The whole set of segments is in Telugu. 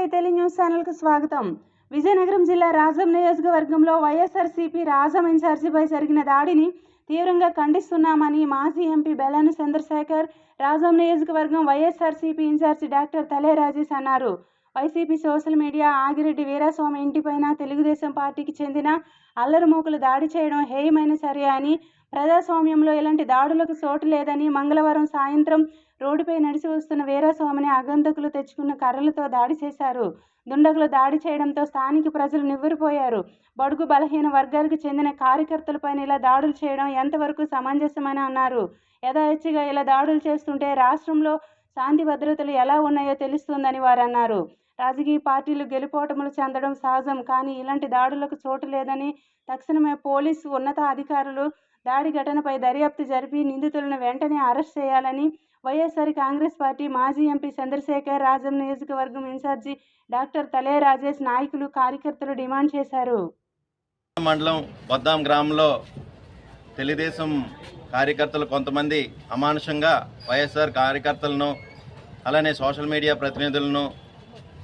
న్యూస్ ఛానల్కు స్వాగతం. విజయనగరం జిల్లా రాజం నియోజకవర్గంలో వైఎస్ఆర్సీపీ రాజం ఇన్ఛార్జిపై జరిగిన దాడిని తీవ్రంగా ఖండిస్తున్నామని మాజీ ఎంపీ బెల్లాన చంద్రశేఖర్ రాజం నియోజకవర్గం వైఎస్ఆర్సీపీ ఇన్ఛార్జి డాక్టర్ తలే రాజేష్ అన్నారు. YCP social media Agireddy Veeraswamy ఇంటిపైన తెలుగుదేశం పార్టీకి చెందిన అల్లరిమూకలు దాడి చేయడం హేయమైన చర్య అని ప్రజాస్వామ్యంలో ఇలాంటి దాడులకు చోటు లేదని మంగళవారం సాయంత్రం రోడ్డుపై నడిచి వస్తున్న వీరాస్వామిని ఆగంతకులు తెచ్చుకున్న కర్రలతో దాడి చేశారు. దుండగులు దాడి చేయడంతో స్థానిక ప్రజలు నివ్వెరపోయారు. బడుగు బలహీన వర్గాలకు చెందిన కార్యకర్తలపైన ఇలా దాడులు చేయడం ఎంతవరకు సమంజసమని అన్నారు. యథాయచ్చిగా ఇలా దాడులు చేస్తుంటే రాష్ట్రంలో శాంతి భద్రతలు ఎలా ఉన్నాయో తెలుస్తుందని వారు అన్నారు రాజకీయ పార్టీలు గెలుపోటములు చెందడం సహజం కానీ ఇలాంటి దాడులకు చోటు లేదని తక్షణమే పోలీసు ఉన్నత అధికారులు దాడి ఘటనపై దర్యాప్తు జరిపి నిందితులను వెంటనే అరెస్ట్ చేయాలని వైఎస్ఆర్ కాంగ్రెస్ పార్టీ మాజీ ఎంపీ చంద్రశేఖర్ రాజం నియోజకవర్గం ఇన్ఛార్జి డాక్టర్ తలే రాజేష్ నాయకులు కార్యకర్తలు డిమాండ్ చేశారు. మండలం బొద్దాం గ్రామంలో తెలుగుదేశం కార్యకర్తలు కొంతమంది అమానుషంగా వైఎస్ఆర్ కార్యకర్తలను అలానే సోషల్ మీడియా ప్రతినిధులను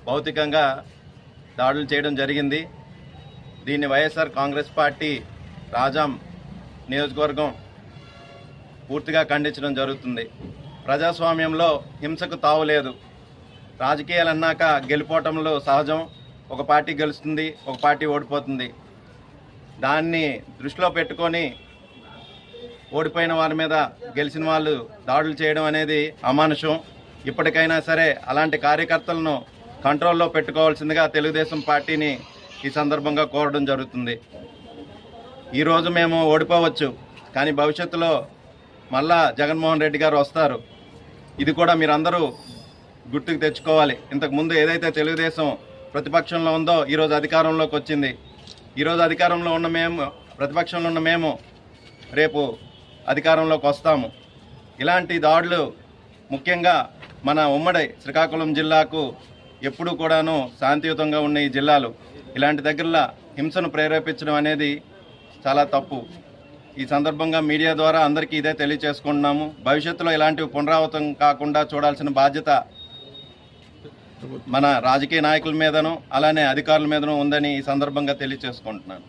భౌతికంగా దాడులు చేయడం జరిగింది. దీన్ని వైఎస్ఆర్ కాంగ్రెస్ పార్టీ రాజాం నియోజకవర్గం పూర్తిగా ఖండించడం జరుగుతుంది. ప్రజాస్వామ్యంలో హింసకు తావు లేదు. రాజకీయాలు అన్నాక గెలిపోవటంలో సహజం. ఒక పార్టీ గెలుస్తుంది ఒక పార్టీ ఓడిపోతుంది. దాన్ని దృష్టిలో పెట్టుకొని ఓడిపోయిన వారి మీద గెలిచిన వాళ్ళు దాడులు చేయడం అనేది అమానుషం. ఇప్పటికైనా సరే అలాంటి కార్యకర్తలను కంట్రోల్లో పెట్టుకోవాల్సిందిగా తెలుగుదేశం పార్టీని ఈ సందర్భంగా కోరడం జరుగుతుంది. ఈరోజు మేము ఓడిపోవచ్చు కానీ భవిష్యత్తులో మళ్ళా జగన్మోహన్ రెడ్డి గారు వస్తారు. ఇది కూడా మీరందరూ గుర్తుకు తెచ్చుకోవాలి. ఇంతకుముందు ఏదైతే తెలుగుదేశం ప్రతిపక్షంలో ఉందో ఈరోజు అధికారంలోకి వచ్చింది. ఈరోజు అధికారంలో ఉన్న మేము ప్రతిపక్షంలో ఉన్న మేము రేపు అధికారంలోకి వస్తాము. ఇలాంటి దాడులు ముఖ్యంగా మన ఉమ్మడి శ్రీకాకుళం జిల్లాకు ఎప్పుడూ కూడాను శాంతియుతంగా ఉన్న ఈ జిల్లాలు ఇలాంటి దగ్గరలో హింసను ప్రేరేపించడం అనేది చాలా తప్పు. ఈ సందర్భంగా మీడియా ద్వారా అందరికీ ఇదే తెలియచేసుకుంటున్నాము. భవిష్యత్తులో ఇలాంటివి పునరావృతం కాకుండా చూడాల్సిన బాధ్యత మన రాజకీయ నాయకుల మీదను అలానే అధికారుల మీదను ఉందని ఈ సందర్భంగా తెలియచేసుకుంటున్నాను.